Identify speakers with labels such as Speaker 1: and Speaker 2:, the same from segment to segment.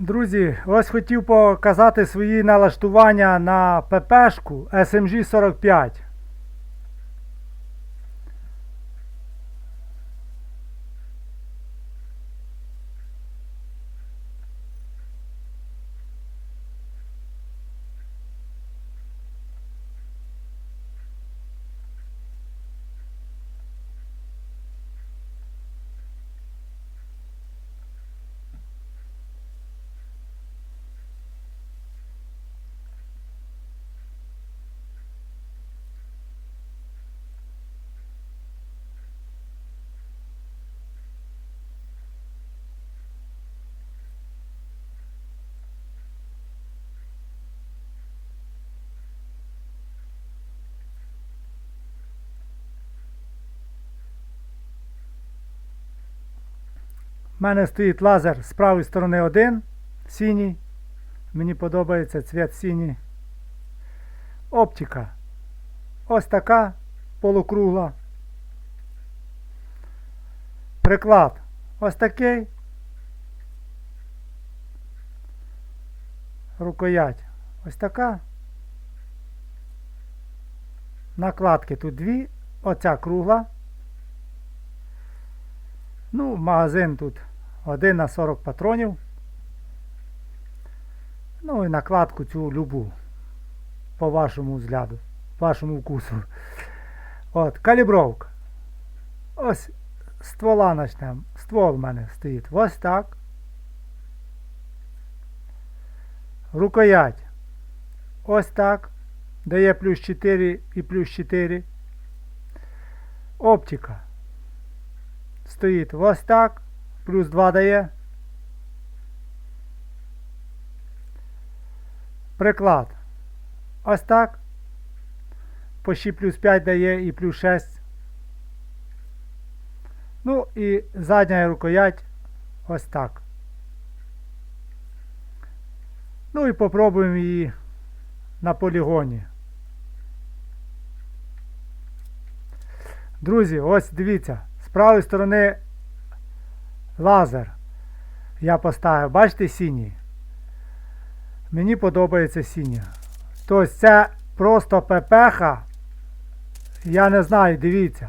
Speaker 1: Друзі, ось хотів показати свої налаштування на ППшку SMG45. У мене стоїть лазер з правої сторони один, синій. Мені подобається цвіт синій. Оптика. Ось така полукругла. Приклад. Ось такий. Рукоять. Ось така. Накладки тут дві. Оця кругла. Ну, магазин тут 1 на 40 патронів. Ну і накладку цю любу. По вашому взгляду, вашому вкусу. От, калібровка. Ось ствола почнемо. Ствол в мене стоїть. Ось так. Рукоять. Ось так. Дає плюс 4 і плюс 4. Оптика стоїть ось так, плюс 2 дає. Приклад. Ось так. Почти плюс 5 дає і плюс 6. Ну і задня рукоять ось так. Ну і попробуємо її на полігоні. Друзі, ось дивіться. З правої сторони лазер я поставив. Бачите синій? Мені подобається синя. Тобто це просто ППХ. Я не знаю, дивіться.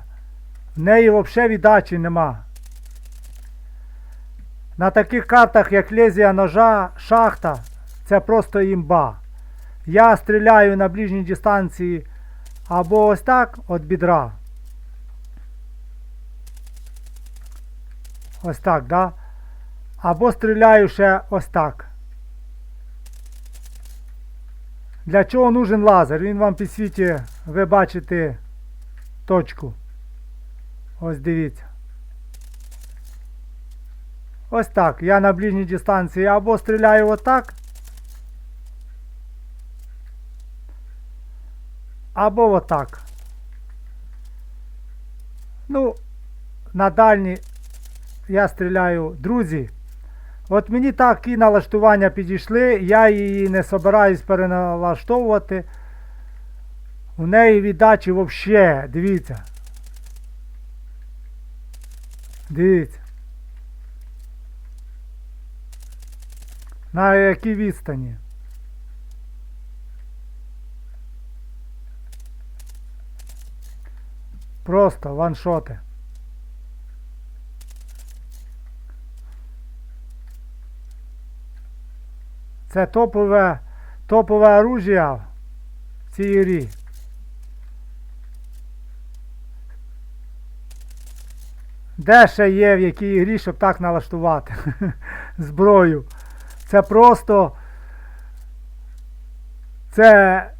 Speaker 1: В неї взагалі віддачі нема. На таких картах, як лезвія ножа, шахта, це просто імба. Я стріляю на ближній дистанції або ось так від бідра. Ось так, да? Або стріляю ще ось так. Для чого нужен лазер? Він вам підсвітить, ви бачите точку. Ось дивіться. Ось так. Я на ближній дистанції або стріляю отак. Або отак. Ну, на дальній я стріляю, друзі. От мені такі налаштування підійшли, я її не собираюсь переналаштовувати. У неї віддачі взагалі, дивіться. Дивіться. На якій відстані. Просто ваншоти. Це топове, топове оружие в цій грі. Де ще є в якій грі, щоб так налаштувати зброю? Це просто. Це.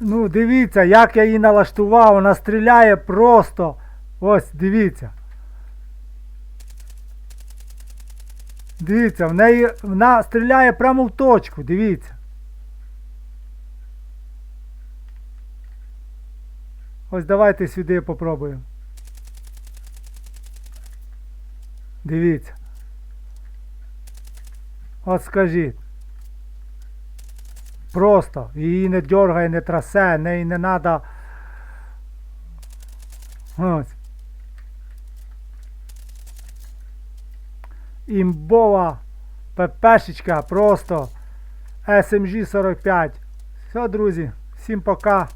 Speaker 1: Ну, дивіться, як я її налаштував, вона стріляє просто. Ось, дивіться. Дивіться, в неї вона стріляє прямо в точку, дивіться. Ось давайте сюди попробуємо. Дивіться. От скажіть. Просто її не дергає, не трасе, неї не треба. Ось. Імбова ППшечка просто SMG 45. Все, друзі, всім пока.